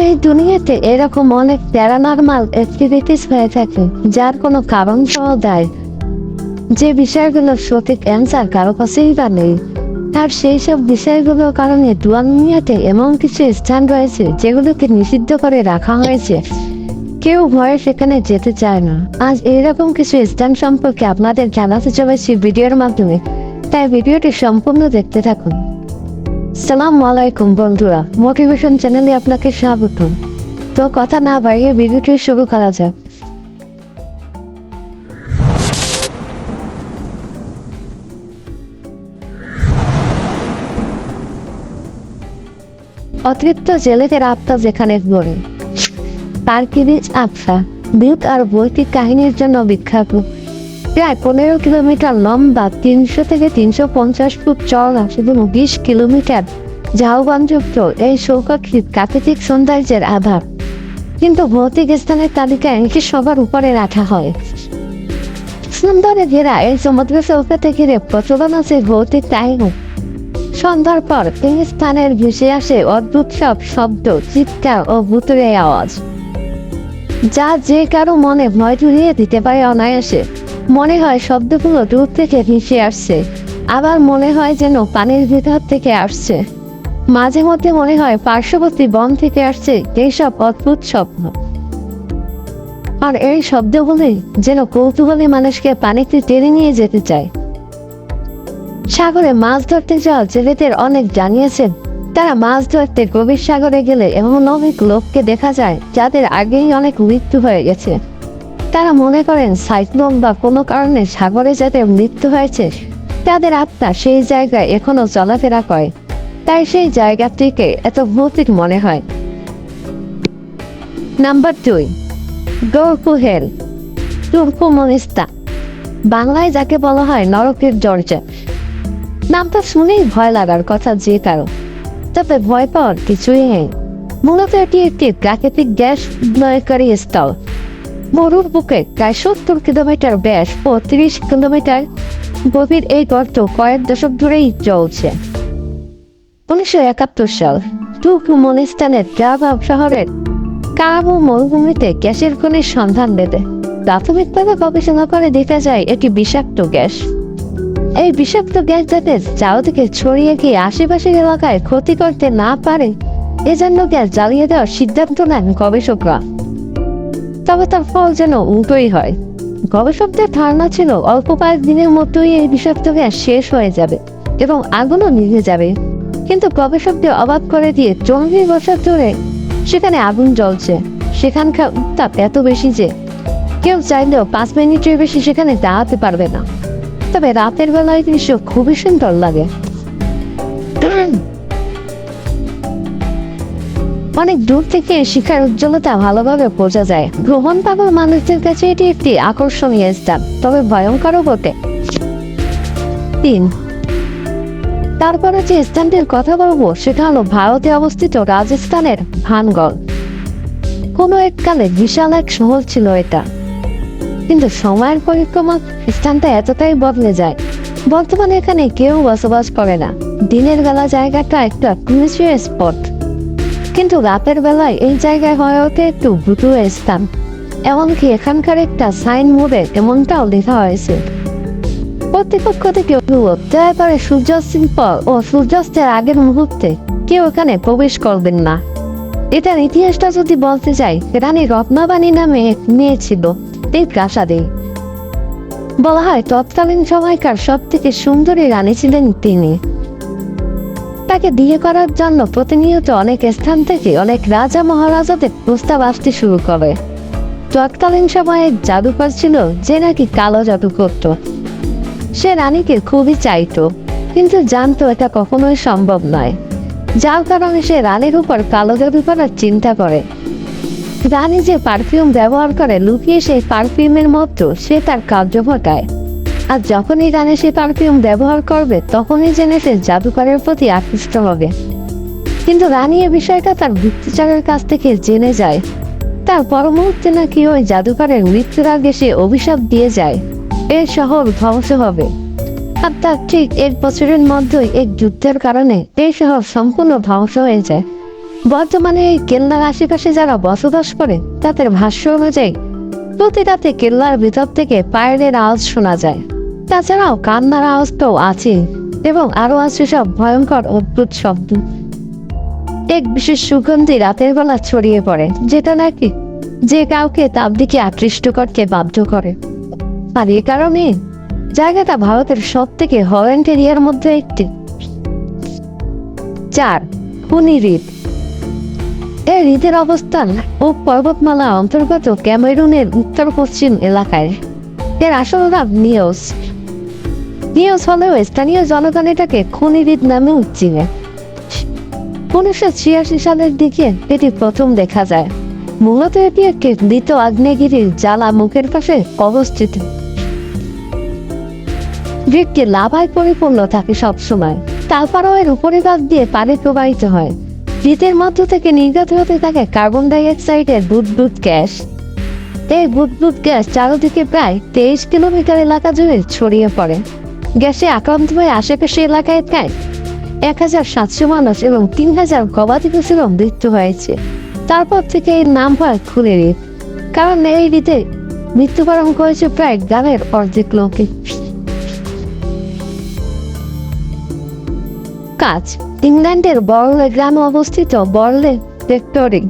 এই দুনিয়াতে এরকম অনেক প্যারানর্মাল অ্যাক্টিভিটিস হয়ে থাকে, যার কোনো কারণ পাওয়া যায়। যে বিষয়গুলোর সঠিক অ্যান্সার কারও কাছেই বা নেই। আর সেই সব বিষয়গুলোর কারণে দুনিয়াতে এমন কিছু স্থান রয়েছে, যেগুলোকে নিষিদ্ধ করে রাখা হয়েছে। কেউ ভয়ে সেখানে যেতে চায় না। আজ এরকম কিছু স্থান সম্পর্কে আপনাদের জানাতে চলেছি ভিডিওর মাধ্যমে। তাই ভিডিওটি সম্পূর্ণ দেখতে থাকুন। সালাম আলাইকুম বন্ধুরা মোটিভেশন চ্যানেলে আপনাকে স্বাগত তো কথা না বাড়িয়ে ভিডিওটি শুরু করা যাক। অতিরিক্ত জেলেদের আত্মা যেখানে গড়ে পার্কিরিজ আফসা বিউট আর বৈদিক কাহিনীর জন্য বিখ্যাত। প্রায় পনেরো কিলোমিটার লম্বা তিনশো থেকে তিনশো পঞ্চাশ ফুট চওড়া এবং বিশ কিলোমিটার ঝাউবানযুক্ত এই সৌকটি প্রাকৃতিক সৌন্দর্যের আধার কিন্তু ভৌতিক স্থানের তালিকায় এটি সবার উপরে রাখা হয়। সুন্দরে ঘেরা এই সমুদ্র সৌকতে ঘিরে প্রচলন আছে ভৌতিক কাহিনী সন্ধ্যার পর এই স্থানের ভেসে আসে অদ্ভুত সব শব্দ, চিৎকার ও ভুতুরে আওয়াজ। যা যে কারও মনে ভয় ধরিয়ে দিতে পারে অনায়াসে। মনে হয় শব্দগুলো দূর থেকে ভেসে আসছে। আবার মনে হয় যেন পানির ভিতর থেকে আসছে। মাঝে মধ্যে মনে হয় পার্শ্ববর্তী বন থেকে আসছে এইসব অদ্ভুত স্বপ্ন আর এই শব্দগুলি যেন কৌতূহলী মানুষকে পানিতে টেনে নিয়ে যেতে চায়। সাগরে মাছ ধরতে যাওয়া জেলেদের অনেক জানিয়েছেন, তারা মাছ ধরতে গভীর সাগরে গেলে এমন অনেক লোককে দেখা যায় যাদের আগেই অনেক মৃত্যু হয়ে গেছে। তারা মনে করেন সাইক্লোন বা কোনো কারণে সাগরে যাদের মৃত্যু হয়েছে, তাদের আত্মা সেই জায়গায় এখনও চলাফেরা করে। তাই সেই জায়গাটিকে এত ভৌতিক মনে হয়। নাম্বার দুই গৌরপু হেল তুর্কু মনিস্তা বাংলায় যাকে বলা হয় নরকের দরজা। নামটা শুনেই ভয় লাগার কথা যে কারও। তবে ভয় পাওয়ার কিছুই নেই। মূলত এটি একটি প্রাকৃতিক গ্যাস নয়কারী স্থল। মরুর বুকে প্রায় সত্তর কিলোমিটার ব্যাস ও তিরিশ কিলোমিটার গভীর এই গর্ত কয়েক দশক ধরেই চলছে। উনিশশো একাত্তর সাল তুর্কমেনিস্তানের জাভাব শহরের কারাবু মরুভূমিতে গ্যাসের খনির সন্ধান মেলে। প্রাথমিকভাবে গবেষণা করে দেখা যায় এটি বিষাক্ত গ্যাস। এই বিষাক্ত গ্যাস যাতে চারদিকে ছড়িয়ে গিয়ে আশেপাশের এলাকায় ক্ষতি করতে না পারে, এজন্য গ্যাস জ্বালিয়ে দেওয়ার সিদ্ধান্ত নেন গবেষকরা। তবে তার ফল যেন উল্টোই হয়। গবেষকদের ধারণা ছিল অল্প কয়েক দিনের মধ্যেই এই বিষাক্ত গ্যাস শেষ হয়ে যাবে এবং আগুনও নিভে যাবে। কিন্তু গবেষকদের অবাক করে দিয়ে চল্লিশ বছর ধরে সেখানে আগুন জ্বলছে। সেখানকার উত্তাপ এত বেশি যে কেউ চাইলেও পাঁচ মিনিটের বেশি সেখানে দাঁড়াতে পারবে না। তবে রাতের বেলায় দৃশ্য খুবই সুন্দর লাগে। অনেক দূর থেকে শিখার উজ্জ্বলতা ভালোভাবে বোঝা যায়। ভ্রমণ পাগল মানুষদের কাছে এটি একটি আকর্ষণীয় স্থান, তবে ভয়ঙ্করও বটে। তিন। তারপরে যে স্থানটির কথা বলব, সেটা হলো ভারতে অবস্থিত রাজস্থানের ভানগড়। কোনো এককালে বিশাল এক শহর ছিল এটা। কিন্তু সময়ের পরিক্রমা স্থানটা এতটাই বদলে যায়। বর্তমানে এখানে কেউ বসবাস করে না। দিনের বেলা জায়গাটা একটা টুরিস্ট স্পট। কিন্তু রাতের বেলায় এই জায়গায় হয়ে ওঠে একটু ভুতুর স্থান। এমনকি এখানকার একটা সাইন বোর্ডে এমনটাও লেখা হয়েছে। কর্তৃপক্ষ থেকে অভিযোগ দয়া করে সূর্যাস্তের পর ও সূর্যাস্তের আগের মুহূর্তে কেউ এখানে প্রবেশ করবেন না। এটার ইতিহাসটা যদি বলতে চাই রানী রত্নাবাণী নামে এক মেয়ে ছিল এই প্রাসাদে। বলা হয় তৎকালীন সময়কার সব থেকে সুন্দরী রানী ছিলেন তিনি। তাকে বিয়ে করার জন্য প্রতিনিয়ত অনেক স্থান থেকে অনেক রাজা মহারাজাদের প্রস্তাব আসতে শুরু করে। তৎকালীন সময়ে জাদুকর ছিল যে নাকি কালো জাদু করত। সে রানীকে খুবই চাইতো, কিন্তু জানতো এটা কখনোই সম্ভব নয়। যার কারণে সে রানীর উপর কালো জাদু করার চিন্তা করে। রানী যে পারফিউম ব্যবহার করে লুকিয়ে সেই পারফিউমের মতো সে তার কার্য ঘটায়। আর যখনই রানী সে পারফিউম ব্যবহার করবে, তখনই জেনে সে জাদুকরের প্রতি আকৃষ্ট হবে। কিন্তু রানী এ বিষয়টা তার গুপ্তচরের কাছ থেকে জেনে যায়। তার পর মুহূর্তে নাকি ওই জাদুকরের মৃত্যুর আগে সে অভিশাপ দিয়ে যায়। এর শহর ধ্বংস হবে। আর তার ঠিক এক বছরের মধ্যেই এক যুদ্ধের কারণে এই শহর সম্পূর্ণ ধ্বংস হয়ে যায়। বর্তমানে এই কেল্লার আশেপাশে যারা বসবাস করে, তাদের ভাষ্য অনুযায়ী প্রতি রাতে কেল্লার ভিতর থেকে পায়ের আওয়াজ শোনা যায়। তাছাড়াও কান্নার আওয়াজটাও আছে এবং আরও আছে সব ভয়ঙ্কর অদ্ভুত শব্দ। এক বিশেষ সুগন্ধি রাতের বেলা ছড়িয়ে পড়ে, যেটা নাকি যে কাউকে তার দিকে আকৃষ্ট করতে বাধ্য করে। আর এ কারণে জায়গাটা ভারতের সব থেকে হরেন্ট এরিয়ার মধ্যে একটি। চার পুনি হ্রদ এই হ্রদের অবস্থান ও পর্বতমালা অন্তর্গত ক্যামেরুনের উত্তর পশ্চিম এলাকায়। এর আসল নাম নিউজ নিউজ হলেও স্থানীয় জনগণ এটাকে খনি হ্রদ নামেও চিনে। উনিশশো ছিয়াশি সালের দিকে এটি প্রথম দেখা যায়। মূলত এটি একটি মৃত আগ্নেয়গিরির জ্বালা মুখের পাশে অবস্থিত। গ্রিকটি লাভায় পরিপূর্ণ থাকে সবসময়। তারপরও এর উপরে বাদ দিয়ে পানি প্রবাহিত হয়। হৃদের মধ্য থেকে নির্গত হতে থাকে কার্বন ডাই অক্সাইডের বুদবুদ গ্যাস। এই বুদবুদ গ্যাস চারদিকে প্রায় তেইশ কিলোমিটার এলাকা জুড়ে ছড়িয়ে পড়ে। গ্যাসে আক্রান্ত হয়ে আশেপাশে এলাকায় প্রায় এক হাজার সাতশো মানুষ এবং তিন হাজার গবাদি পশুরও মৃত্যু হয়েছে। তারপর থেকে এর নাম হয় খুলে রিপ কারণ এই রিতে মৃত্যুবরণ করেছে প্রায় গ্রামের অর্ধেক লোকে কাজ, ইংল্যান্ডের বরলে গ্রামে অবস্থিত বরলে রেক্টরি।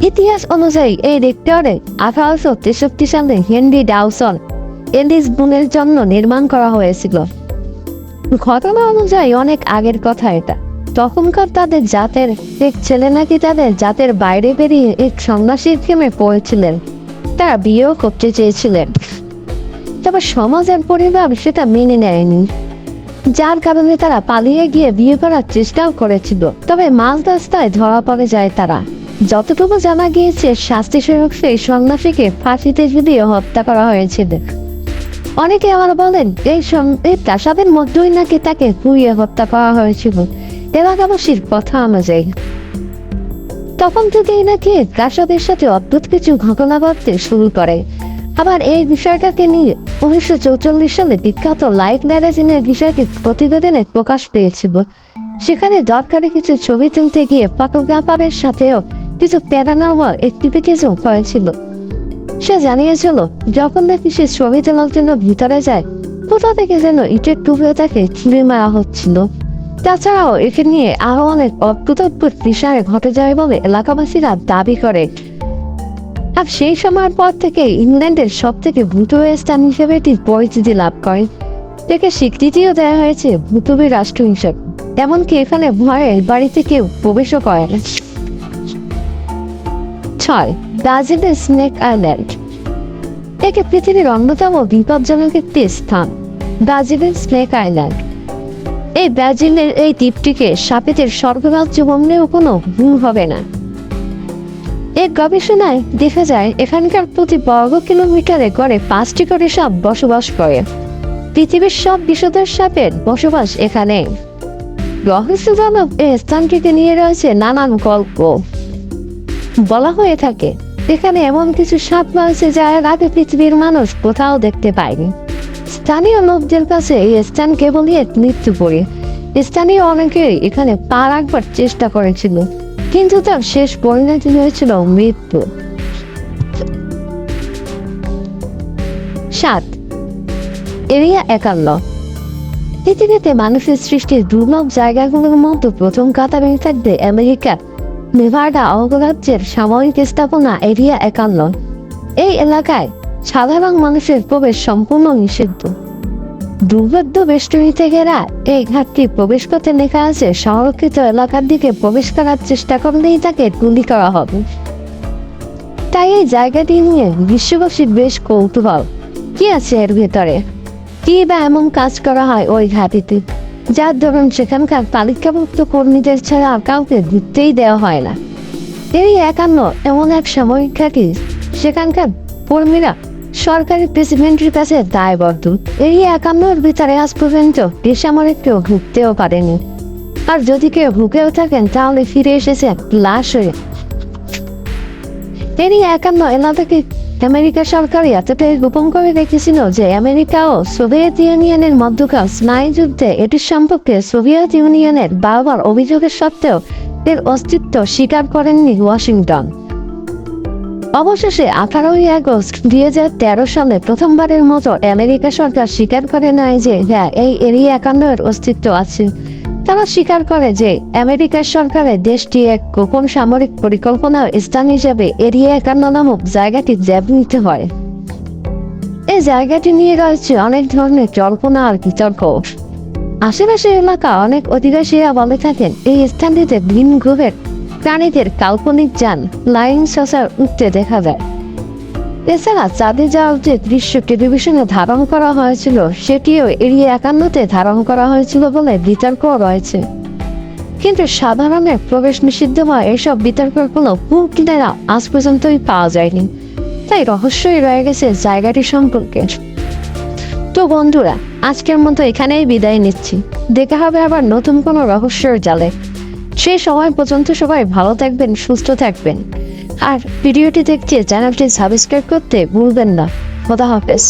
ইতিহাস অনুযায়ী এই রেক্টরে আঠারোশো তেষট্টি সালে হেনরি ডাউসন এলিস বুনের জন্য নির্মাণ করা হয়েছিল। ঘটনা অনুযায়ী অনেক আগের কথা এটা। তখনকার তাদের জাতের এক ছেলে নাকি তাদের জাতের বাইরে বেরিয়ে এক সন্ন্যাসীর প্রেমে পড়েছিলেন। তারা বিয়েও করতে চেয়েছিলেন। তবে সমাজের পরিবার সেটা মেনে নেয়নি। যার কারণে তারা পালিয়ে গিয়ে বিয়ে করার চেষ্টাও করেছিল। তবে মাঝ রাস্তায় ধরা পড়ে যায় তারা। যতটুকু জানা গিয়েছে শাস্তি স্বরূপ সেই সন্ন্যাসীকে ফাঁসিতে ঝুলিয়ে হত্যা করা হয়েছিল। অনেকে আবার বলেন, এই সং- এই প্রাসাদের মধ্যেই নাকি তাকে পুড়িয়ে হত্যা করা হয়েছিল। এলাকাবাসীর কথা অনুযায়ী। তখন থেকেই নাকি প্রাসাদের সাথে অদ্ভুত কিছু ঘটনা ঘটতে শুরু করে। আবার এই বিষয়টাকে নিয়ে উনিশশো চৌচল্লিশ সালে বিখ্যাত লাইফ ম্যাগাজিনের বিষয়টি প্রতিবেদনে প্রকাশ পেয়েছিল। সেখানে দরকারি কিছু ছবি তুলতে গিয়ে ফটোগ্রাফারের সাথেও কিছু প্যারানর্মাল অ্যাক্টিভিটিসও হয়েছিল। সে জানিয়েছিল, যখন নাকি সে ছবি তোলার জন্য ভিতরে যায়, কোথা থেকে যেন ইটের টুকরো তাকে ছুঁড়ে মারা হচ্ছিল। তাছাড়াও একে নিয়ে আরও অনেক অদ্ভুত অদ্ভুত বিষয় ঘটে যায় বলে এলাকাবাসীরা দাবি করে। আর সেই সময়ের পর থেকে ইংল্যান্ডের সব থেকে ভূত স্থান হিসেবে এটি পরিচিতি লাভ করে। একে স্বীকৃতিও দেওয়া হয়েছে ভূতবী রাষ্ট্র হিসেবে। এমনকি এখানে ভয়ে বাড়িতে কেউ প্রবেশও করে ছয় ব্রাজিলের স্নেক আইল্যান্ড। একে পৃথিবীর অন্যতম বিপজ্জনক একটি স্থান, ব্রাজিলের স্নেক আইল্যান্ড। এই ব্রাজিলের এই দ্বীপটিকে সাপেদের স্বর্গরাজ্য বললেও কোনো ভুল হবে না। এই গবেষণায় দেখা যায়, এখানকার প্রতি বর্গ কিলোমিটারে গড়ে পাঁচটি করে সাপ বসবাস করে। পৃথিবীর সব বিষধর সাপের বসবাস এখানে। রহস্যজনক এই স্থানটিকে নিয়ে রয়েছে নানান গল্প। বলা হয়ে থাকে, এখানে এমন কিছু সাপ রয়েছে যা এর আগে পৃথিবীর মানুষ কোথাও দেখতে পায়নি। স্থানীয় লোকদের কাছে এই স্থান কেবলই এক মৃত্যু পড়ে স্থানীয় অনেকেই এখানে পা রাখবার চেষ্টা করেছিল, কিন্তু তার শেষ পরিণতি হয়েছিল মৃত্যু। সাত, এরিয়া একান্ন। পৃথিবীতে মানুষের সৃষ্টির দুর্লভ জায়গাগুলোর মধ্যে প্রথম কাতারে থাকবে আমেরিকা নেভাডা অঙ্গরাজ্যের সামরিক স্থাপনা এরিয়া একান্ন। এই এলাকায় সাধারণ মানুষের প্রবেশ সম্পূর্ণ নিষিদ্ধ। দুর্ভেদ্য বেষ্টনী থেকে এরা এই ঘাটটি প্রবেশ করতে লেখা আছে, সংরক্ষিত এলাকার দিকে প্রবেশ করার চেষ্টা করলেই তাকে গুলি করা হবে। তাই এই জায়গাটি নিয়ে বিশ্ববাসীর বেশ কৌতূহল। কি আছে এর ভেতরে? কি বা এমন কাজ করা হয় ওই ঘাটিতে? যার ধরুন সেখানকার তালিকাভুক্ত কর্মীদের ছাড়া আর কাউকে ঘুরতেই দেওয়া হয় না। এই একান্ন এমন এক সাময়িক ঘাটি, সেখানকার কর্মীরা সরকারি প্রেসিডেন্টের কাছে দায়বদ্ধ। এই একান্নর ভিতরে আজ পর্যন্ত বেসামরিক কেউ ঢুকতেও পারেনি। আর যদি কেউ ঢুকেও থাকেন, তাহলে ফিরে এসেছে লাশ হয়ে। তিনি একান্ন এলাকাকে আমেরিকা সরকার এতটাই গোপন করে রেখেছিল যে আমেরিকা ও সোভিয়েত ইউনিয়নের মধ্যকার স্নায়ু যুদ্ধে এটির সম্পর্কে সোভিয়েত ইউনিয়নের বারবার অভিযোগের সত্ত্বেও এর অস্তিত্ব স্বীকার করেননি ওয়াশিংটন। অবশেষে আঠারোই আগস্ট দুই হাজার তেরো সালে প্রথমবারের মতো আমেরিকা সরকার স্বীকার করে নেয় যে হ্যাঁ এই এরিয়া একান্ন অস্তিত্ব আছে। তারা স্বীকার করে যে আমেরিকার সরকারের দেশটি এক গোপন সামরিক পরিকল্পনার স্থান হিসেবে এরিয়া একান্ন নামক জায়গাটি জ্যাব নিতে হয়। এই জায়গাটি নিয়ে রয়েছে অনেক ধরনের জল্পনা আর বিতর্ক। আশেপাশের এলাকা অনেক অধিবাসীরা বলে থাকেন, এই স্থানটিতে ভিন গ্রহের প্রাণীদের কাল্পনিক যান, লাইন সসার উঠতে দেখা যায়। এছাড়া চাঁদে যাওয়ার যে দৃশ্য টেলিভিশনে ধারণ করা হয়েছিল, সেটিও এড়িয়ে একান্নতে ধারণ করা হয়েছিল বলে বিতর্ক রয়েছে। কিন্তু সাধারণের প্রবেশ নিষিদ্ধ হওয়া এসব বিতর্কের কোনো কিনারা আজ পর্যন্তই পাওয়া যায়নি। তাই রহস্যই রয়ে গেছে জায়গাটি সম্পর্কে। তো বন্ধুরা, আজকের মতো এখানেই বিদায় নিচ্ছি। দেখা হবে আবার নতুন কোনো রহস্যের জালে। সেই সময় পর্যন্ত সবাই ভালো থাকবেন, সুস্থ থাকবেন। আর ভিডিওটি দেখতে চ্যানেলটি সাবস্ক্রাইব করতে ভুলবেন না। খোদা হাফেজ।